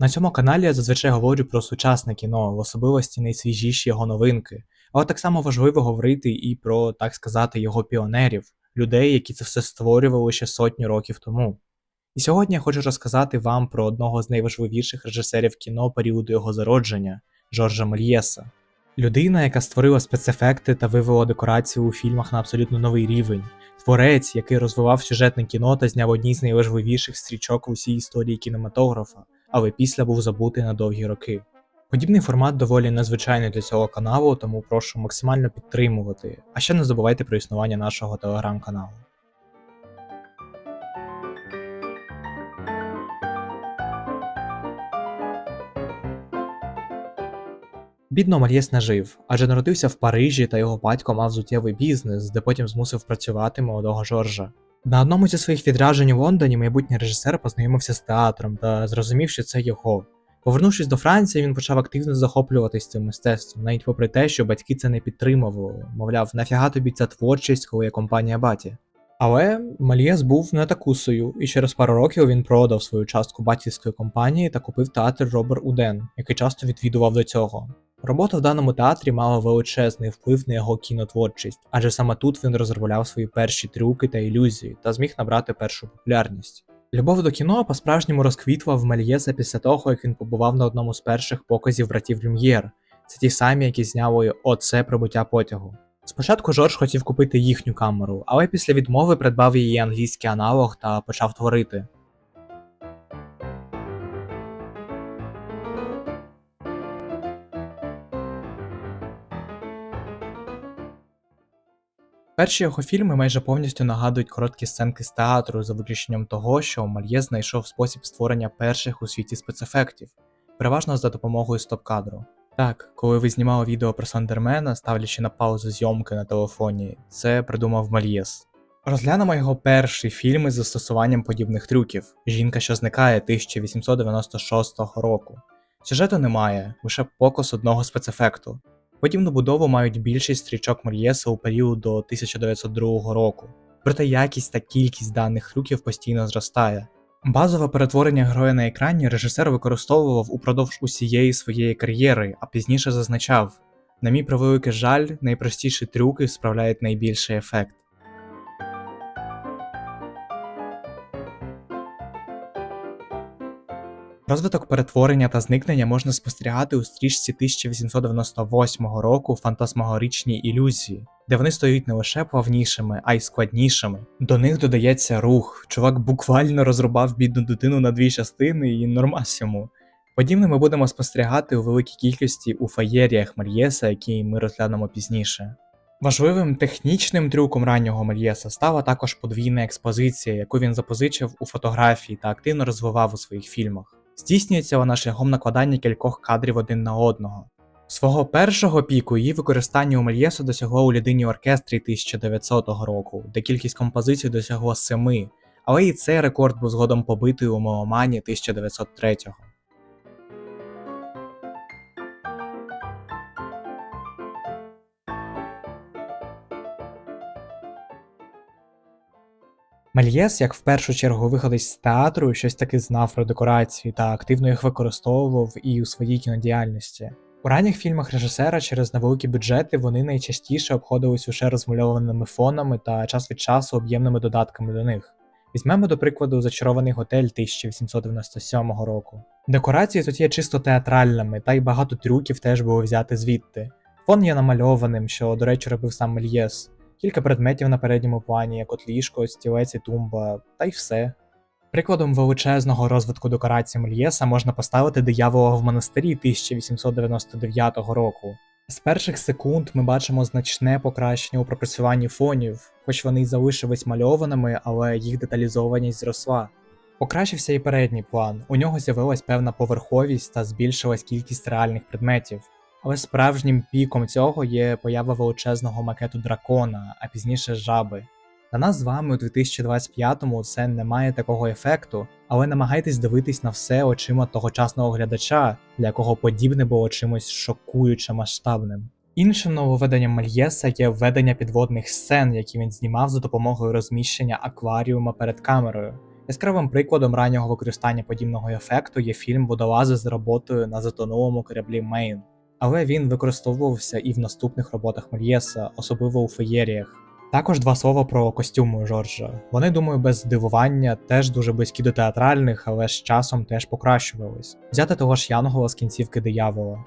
На цьому каналі я зазвичай говорю про сучасне кіно, в особливості найсвіжіші його новинки, але так само важливо говорити і про, так сказати, його піонерів, людей, які це все створювали ще сотні років тому. І сьогодні я хочу розказати вам про одного з найважливіших режисерів кіно періоду його зародження Жоржа Мельєса. Людина, яка створила спецефекти та вивела декорацію у фільмах на абсолютно новий рівень, творець, який розвивав сюжетне кіно та зняв одні з найважливіших стрічок в усій історії кінематографа, але після був забутий на довгі роки. Подібний формат доволі незвичайний для цього каналу, тому прошу максимально підтримувати. А ще не забувайте про існування нашого телеграм-каналу. Бідно Мальєс не жив, адже народився в Парижі та його батько мав зуттєвий бізнес, де потім змусив працювати молодого Жоржа. На одному зі своїх відражень у Лондоні майбутній режисер познайомився з театром та зрозумів, що це його. Повернувшись до Франції, він почав активно захоплюватись цим мистецтвом, навіть попри те, що батьки це не підтримували, мовляв, нафіга тобі ця творчість, коли є компанія баті. Але Мальєс був не такусою, і через пару років він продав свою частку батьківської компанії та купив театр Робер Уден, який часто відвідував до цього. Робота в даному театрі мала величезний вплив на його кінотворчість, адже саме тут він розробляв свої перші трюки та ілюзії та зміг набрати першу популярність. Любов до кіно по-справжньому розквітла в Мельєса після того, як він побував на одному з перших показів братів Люм'єр. Це ті самі, які зняли оце прибуття потягу. Спочатку Жорж хотів купити їхню камеру, але після відмови придбав її англійський аналог та почав творити. Перші його фільми майже повністю нагадують короткі сценки з театру, за виключенням того, що Мальє знайшов спосіб створення перших у світі спецефектів, переважно за допомогою стоп-кадру. Так, коли ви знімали відео про Сандермена, ставлячи на паузу зйомки на телефоні, це придумав Мальєс. Розглянемо його перший фільм із застосуванням подібних трюків Жінка, що зникає 1896 року. Сюжету немає, лише покус одного спецефекту. Подібну будову мають більшість стрічок Мор'єса у період до 1902 року, проте якість та кількість даних трюків постійно зростає. Базове перетворення героя на екрані режисер використовував упродовж усієї своєї кар'єри, а пізніше зазначав: на мій превеликий жаль, найпростіші трюки справляють найбільший ефект. Розвиток перетворення та зникнення можна спостерігати у стрічці 1898 року фантасмагоричні ілюзії, де вони стають не лише плавнішими, а й складнішими. До них додається рух. Чувак буквально розрубав бідну дитину на дві частини і нормас йому. Подібне ми будемо спостерігати у великій кількості у фаєріях Мар'єса, які ми розглянемо пізніше. Важливим технічним трюком раннього Мельєса стала також подвійна експозиція, яку він запозичив у фотографії та активно розвивав у своїх фільмах. Здійснюється вона шляхом накладання кількох кадрів один на одного. Свого першого піку її використання у Мельєсу досягло у людині оркестрі 1900 року, де кількість композицій досягло семи, але і цей рекорд був згодом побитий у Меломані 1903 Мельєс, як в першу чергу виходить з театру, щось таки знав про декорації та активно їх використовував і у своїй кінодіяльності. У ранніх фільмах режисера через невеликі бюджети вони найчастіше обходились уже розмальованими фонами та час від часу об'ємними додатками до них. Візьмемо, до прикладу, зачарований готель 1897 року. Декорації тут є чисто театральними, та й багато трюків теж було взяти звідти. Фон є намальованим, що, до речі, робив сам Мельєс кілька предметів на передньому плані, як от ліжко, стілець і тумба, та й все. Прикладом величезного розвитку декорацій Мельєса можна поставити диявола в монастирі 1899 року. З перших секунд ми бачимо значне покращення у пропрацюванні фонів, хоч вони й залишились мальованими, але їх деталізованість зросла. Покращився і передній план, у нього з'явилась певна поверховість та збільшилась кількість реальних предметів. Але справжнім піком цього є поява величезного макету дракона, а пізніше жаби. На нас з вами у 2025-му це не має такого ефекту, але намагайтесь дивитись на все очима тогочасного глядача, для якого подібне було чимось шокуюче масштабним. Іншим нововведенням Мальєса є введення підводних сцен, які він знімав за допомогою розміщення акваріума перед камерою. Яскравим прикладом раннього використання подібного ефекту є фільм Водолази з роботою на затонулому кораблі Мейн. Але він використовувався і в наступних роботах Мельєса, особливо у феєріях. Також два слова про костюми Жоржа. Вони, думаю, без здивування теж дуже близькі до театральних, але з часом теж покращувались. Взяти того ж Янгола з кінцівки диявола.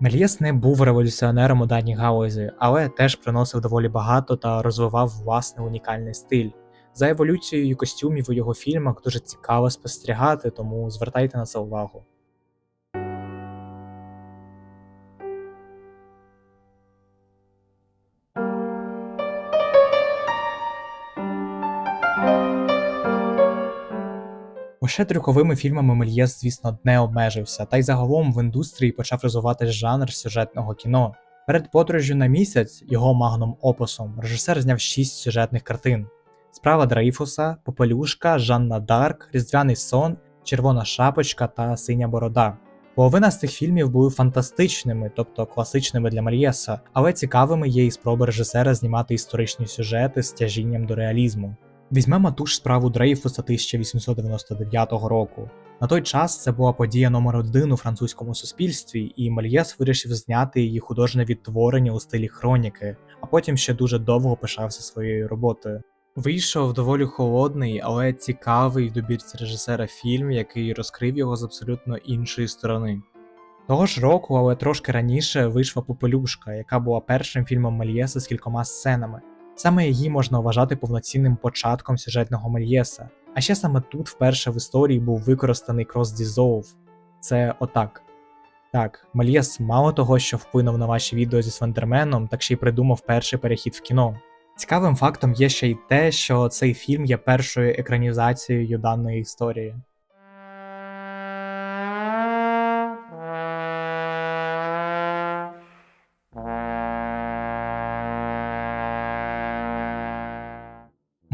Мельєс не був революціонером у даній галузі, але теж приносив доволі багато та розвивав власний унікальний стиль. За еволюцією костюмів у його фільмах дуже цікаво спостерігати, тому звертайте на це увагу. Лише трюковими фільмами Мельєс, звісно, не обмежився, та й загалом в індустрії почав розвивати жанр сюжетного кіно. Перед подорожю на місяць, його магном опусом, режисер зняв шість сюжетних картин: Справа Дрейфуса, Попелюшка, Жанна Дарк, Різдвяний сон, Червона шапочка та Синя борода. Половина з цих фільмів були фантастичними, тобто класичними для Мельєса, але цікавими є і спроби режисера знімати історичні сюжети з тяжінням до реалізму. Візьмемо ту ж справу Дрейфуса 1899 року. На той час це була подія номер один у французькому суспільстві, і Мельєс вирішив зняти її художнє відтворення у стилі хроніки, а потім ще дуже довго пишався своєю роботою. Вийшов доволі холодний, але цікавий добірці режисера фільм, який розкрив його з абсолютно іншої сторони. Того ж року, але трошки раніше, вийшла Попелюшка, яка була першим фільмом Мельєса з кількома сценами. Саме її можна вважати повноцінним початком сюжетного Мельєса. А ще саме тут вперше в історії був використаний крос-дізолв. Це отак. Так, Мельєс мало того, що вплинув на ваші відео зі Слендерменом, так ще й придумав перший перехід в кіно. Цікавим фактом є ще й те, що цей фільм є першою екранізацією даної історії.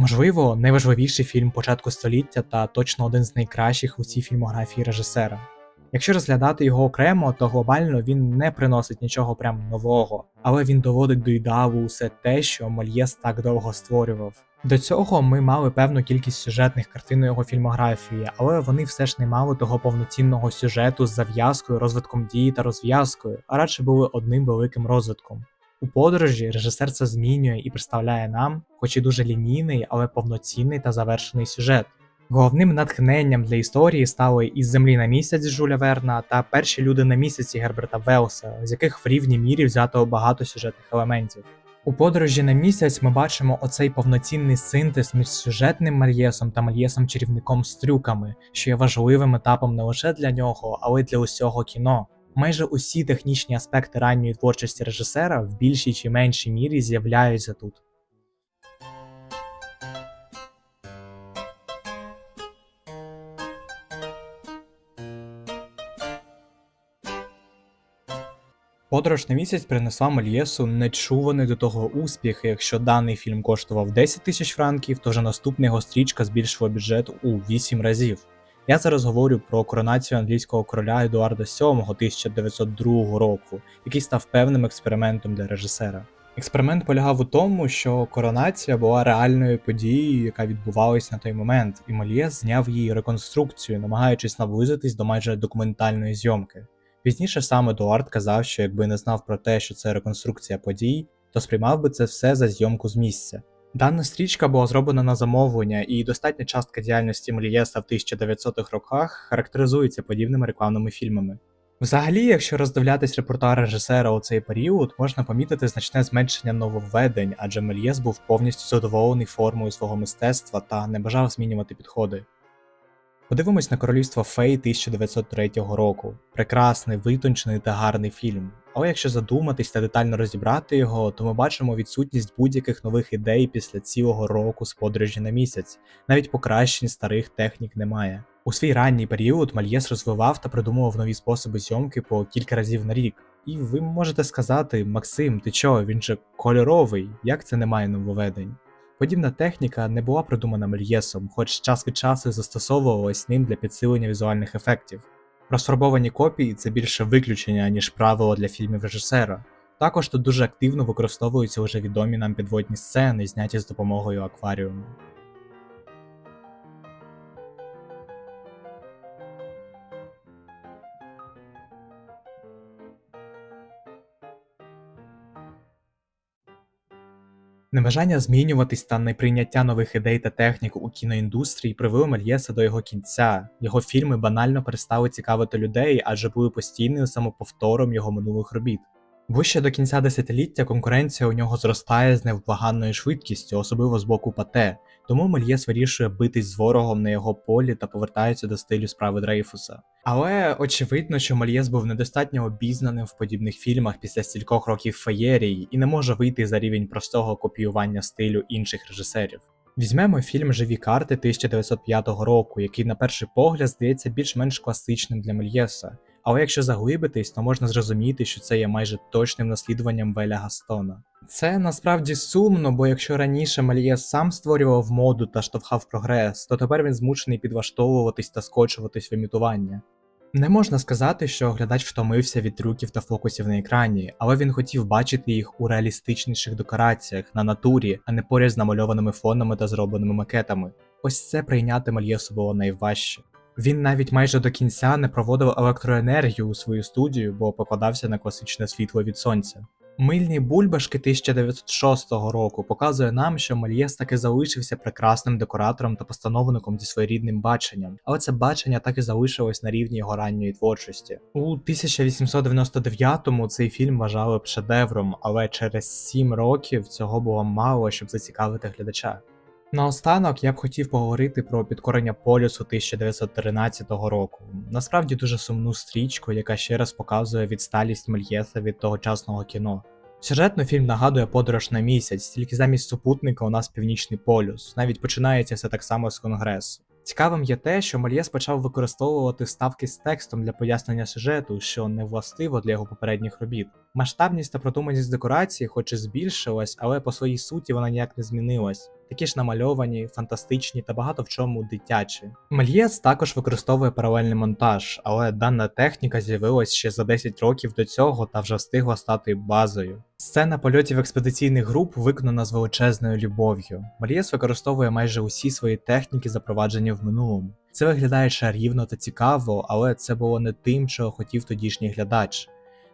Можливо, найважливіший фільм початку століття та точно один з найкращих у цій фільмографії режисера. Якщо розглядати його окремо, то глобально він не приносить нічого прям нового, але він доводить до ідеалу усе те, що Мольєс так довго створював. До цього ми мали певну кількість сюжетних картин у його фільмографії, але вони все ж не мали того повноцінного сюжету з зав'язкою, розвитком дії та розв'язкою, а радше були одним великим розвитком. У подорожі режисер це змінює і представляє нам, хоч і дуже лінійний, але повноцінний та завершений сюжет. Головним натхненням для історії стали із землі на місяць Жуля Верна та перші люди на місяці Герберта Велса, з яких в рівній мірі взято багато сюжетних елементів. У подорожі на місяць ми бачимо оцей повноцінний синтез між сюжетним Мальєсом та Мальєсом-чарівником з трюками, що є важливим етапом не лише для нього, але й для усього кіно. Майже усі технічні аспекти ранньої творчості режисера в більшій чи меншій мірі з'являються тут. Подорож на місяць принесла Мельєсу нечуваний до того успіх. Якщо даний фільм коштував 10 тисяч франків, то вже наступна його стрічка збільшила бюджет у 8 разів. Я зараз говорю про коронацію англійського короля Едуарда VII 1902 року, який став певним експериментом для режисера. Експеримент полягав у тому, що коронація була реальною подією, яка відбувалась на той момент, і Мельєс зняв її реконструкцію, намагаючись наблизитись до майже документальної зйомки. Пізніше сам Едуард казав, що якби не знав про те, що це реконструкція подій, то сприймав би це все за зйомку з місця. Дана стрічка була зроблена на замовлення, і достатня частка діяльності Мельєса в 1900-х роках характеризується подібними рекламними фільмами. Взагалі, якщо роздивлятись репортаж режисера у цей період, можна помітити значне зменшення нововведень, адже Мельєс був повністю задоволений формою свого мистецтва та не бажав змінювати підходи. Подивимось на королівство Фей 1903 року. Прекрасний, витончений та гарний фільм. Але якщо задуматись та детально розібрати його, то ми бачимо відсутність будь-яких нових ідей після цілого року з подорожі на місяць, навіть покращень старих технік немає. У свій ранній період Мальєс розвивав та придумував нові способи зйомки по кілька разів на рік. І ви можете сказати, Максим, ти чого, він же кольоровий, як це немає нововведень? Подібна техніка не була придумана Мельєсом, хоч час від часу застосовувалась ним для підсилення візуальних ефектів. Розфарбовані копії це більше виключення, ніж правило для фільмів режисера. Також тут дуже активно використовуються вже відомі нам підводні сцени, зняті з допомогою акваріуму. Небажання змінюватись та неприйняття нових ідей та технік у кіноіндустрії привели Мельєса до його кінця. Його фільми банально перестали цікавити людей, адже були постійним самоповтором його минулих робіт. Вище до кінця десятиліття конкуренція у нього зростає з невблаганною швидкістю, особливо з боку Пате, тому Мельєс вирішує битись з ворогом на його полі та повертається до стилю справи Дрейфуса. Але очевидно, що Мельєс був недостатньо обізнаним в подібних фільмах після стількох років феєрії і не може вийти за рівень простого копіювання стилю інших режисерів. Візьмемо фільм Живі карти 1905 року, який на перший погляд здається більш-менш класичним для Мельєса. Але якщо заглибитись, то можна зрозуміти, що це є майже точним наслідуванням Веля Гастона. Це насправді сумно, бо якщо раніше Мельєс сам створював моду та штовхав прогрес, то тепер він змушений підлаштовуватись та скочуватись в імітування. Не можна сказати, що глядач втомився від трюків та фокусів на екрані, але він хотів бачити їх у реалістичніших декораціях на натурі, а не поряд з намальованими фонами та зробленими макетами. Ось це прийняти Мельєсу було найважче. Він навіть майже до кінця не проводив електроенергію у свою студію, бо покладався на класичне світло від сонця. Мильні бульбашки 1906 року показує нам, що Мельєс таки залишився прекрасним декоратором та постановником зі своєрідним баченням, але це бачення так і залишилось на рівні його ранньої творчості. У 1899-му цей фільм вважали б шедевром, але через 7 років цього було мало, щоб зацікавити глядача. Наостанок я б хотів поговорити про підкорення полюсу 1913 року. Насправді дуже сумну стрічку, яка ще раз показує відсталість Мельєса від тогочасного кіно. Сюжетно фільм нагадує подорож на місяць, тільки замість супутника у нас північний полюс, навіть починається все так само з конгресу. Цікавим є те, що Мельєс почав використовувати вставки з текстом для пояснення сюжету, що не властиво для його попередніх робіт. Масштабність та продуманість декорації, хоч і збільшилась, але по своїй суті вона ніяк не змінилась. Такі ж намальовані, фантастичні та багато в чому дитячі. Мельєс також використовує паралельний монтаж, але дана техніка з'явилась ще за 10 років до цього та вже встигла стати базою. Сцена польотів експедиційних груп виконана з величезною любов'ю. Мельєс використовує майже усі свої техніки, запроваджені в минулому. Це виглядає шарівно та цікаво, але це було не тим, чого хотів тодішній глядач.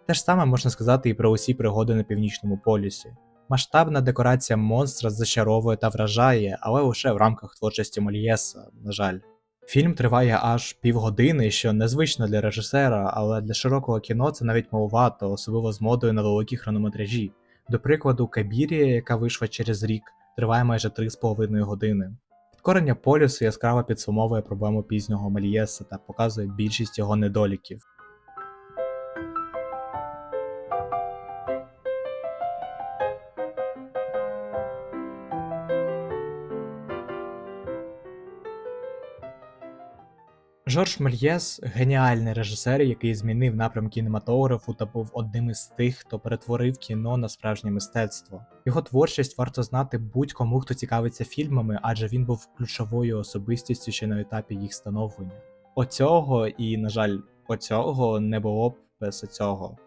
Те ж саме можна сказати і про усі пригоди на північному полюсі. Масштабна декорація монстра зачаровує та вражає, але лише в рамках творчості Мольєса, на жаль. Фільм триває аж півгодини, що незвично для режисера, але для широкого кіно це навіть маловато, особливо з модою на великі хронометражі. До прикладу, Кабірія, яка вийшла через рік, триває майже 3,5 години. Підкорення полюсу яскраво підсумовує проблему пізнього Мельєса та показує більшість його недоліків. Жорж Мельєс геніальний режисер, який змінив напрям кінематографу та був одним із тих, хто перетворив кіно на справжнє мистецтво. Його творчість варто знати будь-кому, хто цікавиться фільмами, адже він був ключовою особистістю ще на етапі їх становлення. Оцього і, на жаль, оцього не було б без цього.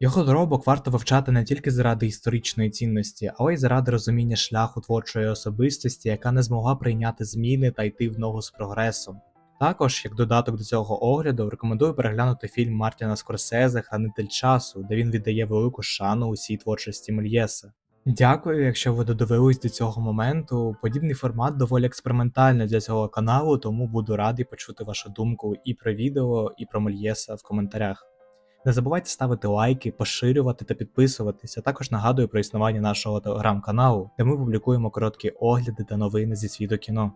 Його доробок варто вивчати не тільки заради історичної цінності, але й заради розуміння шляху творчої особистості, яка не змогла прийняти зміни та йти в ногу з прогресом. Також, як додаток до цього огляду, рекомендую переглянути фільм Мартіна Скорсезе Хранитель часу, де він віддає велику шану усій творчості Мельєса. Дякую, якщо ви додивились до цього моменту. Подібний формат доволі експериментальний для цього каналу, тому буду радий почути вашу думку і про відео, і про Мельєса в коментарях. Не забувайте ставити лайки, поширювати та підписуватися. Також нагадую про існування нашого телеграм-каналу, де ми публікуємо короткі огляди та новини зі світу кіно.